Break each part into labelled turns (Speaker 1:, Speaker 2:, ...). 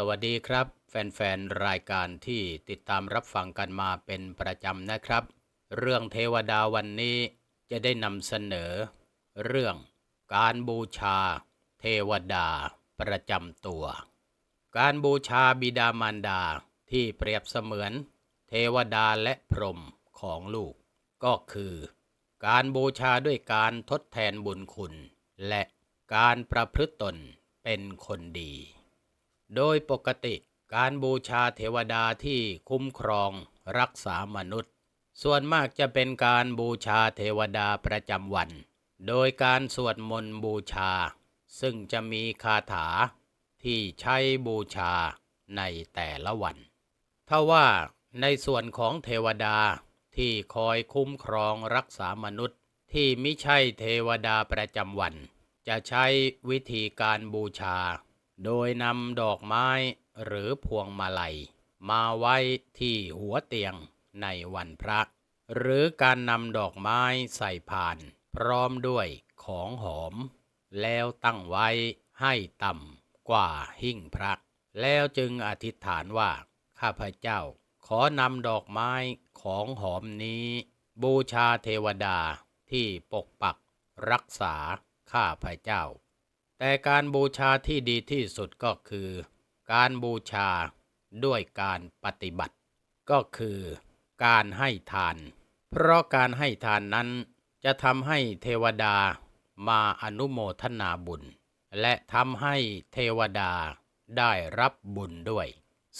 Speaker 1: สวัสดีครับ แฟนๆ รายการที่ติดตามรับฟังกันมาเป็นประจำนะครับ เรื่องเทวดาวันนี้จะได้นำเสนอ เรื่องการบูชา เทวดาประจำตัว การบูชาบิดามารดาที่เปรียบเสมือน เทวดาและพรหมของลูก ก็คือ การบูชาด้วยการทดแทนบุญคุณ และการประพฤติตนเป็นคนดี โดยปกติการบูชาเทวดาที่คุ้มครองรักษามนุษย์ ส่วนมากจะเป็นการบูชาเทวดาประจำวัน โดยการสวดมนต์บูชา ซึ่งจะมีคาถาที่ใช้บูชาในแต่ละวันถ้าว่าในส่วนของเทวดาที่คอยคุ้มครองรักษามนุษย์ที่ไมิใช่เทวดาประจำวัน จะใช้วิธีการบูชา โดยนำดอกไม้หรือพวงมาลัย มาไว้ที่หัวเตียงในวันพระ หรือการนำดอกไม้ใส่พาน พร้อมด้วยของหอม แล้วตั้งไว้ให้ต่ำกว่าหิ้งพระ แล้วจึงอธิษฐานว่า ข้าพเจ้า ขอนำดอกไม้ของหอมนี้ บูชาเทวดาที่ปกปักรักษาข้าพเจ้า แต่การบูชาที่ดีที่สุดก็คือ การบูชาด้วยการปฏิบัติ ก็คือการให้ทาน เพราะการให้ทานนั้นจะทำให้เทวดามาอนุโมทนาบุญ และทำให้เทวดาได้รับบุญด้วย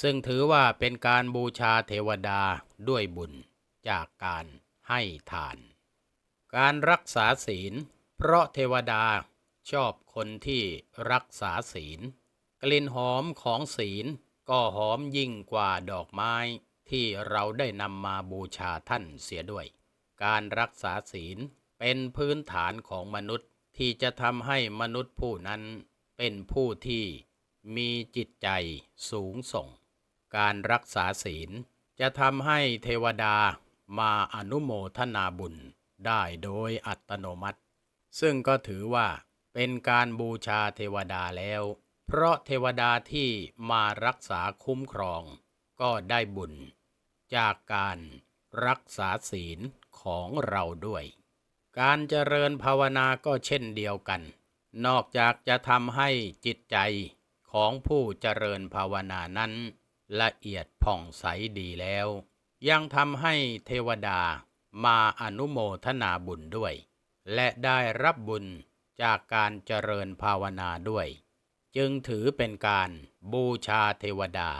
Speaker 1: ซึ่งถือว่าเป็นการบูชาเทวดาด้วยบุญจากการให้ทาน การรักษาศีล เพราะเทวดา ชอบคนที่รักษาศีล กลิ่นหอมของศีลก็หอมยิ่งกว่าดอกไม้ที่เราได้นำมาบูชาท่านเสียด้วย การรักษาศีลเป็นพื้นฐานของมนุษย์ที่จะทำให้มนุษย์ผู้นั้นเป็นผู้ที่มีจิตใจสูงส่ง การรักษาศีลจะทำให้เทวดามาอนุโมทนาบุญได้โดยอัตโนมัติ ซึ่งก็ถือว่า เป็นการบูชาเทวดาแล้ว เพราะเทวดาที่มารักษาคุ้มครอง ก็ได้บุญ จากการรักษาศีลของเราด้วย การเจริญภาวนาก็เช่นเดียวกัน นอกจากจะทำให้จิตใจของผู้เจริญภาวนานั้น ละเอียดผ่องใสดีแล้ว ยังทำให้เทวดามาอนุโมทนาบุญด้วย และได้รับบุญ จากการเจริญภาวนาด้วย จึงถือเป็นการบูชาเทวดา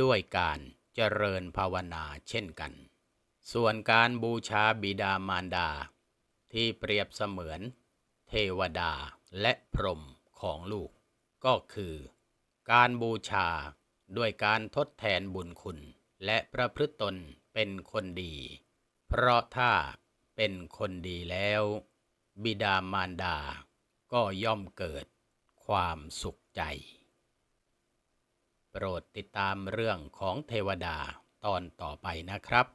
Speaker 1: ด้วยการเจริญภาวนาเช่นกัน ส่วนการบูชาบิดามารดา ที่เปรียบเสมือน เทวดาและพรหมของลูก ก็คือ การบูชาด้วยการทดแทนบุญคุณ และประพฤติตนเป็นคนดี เพราะถ้าเป็นคนดีแล้ว บิดามารดา ก็ย่อมเกิดความสุขใจ โปรดติดตามเรื่องของเทวดาตอนต่อไปนะครับ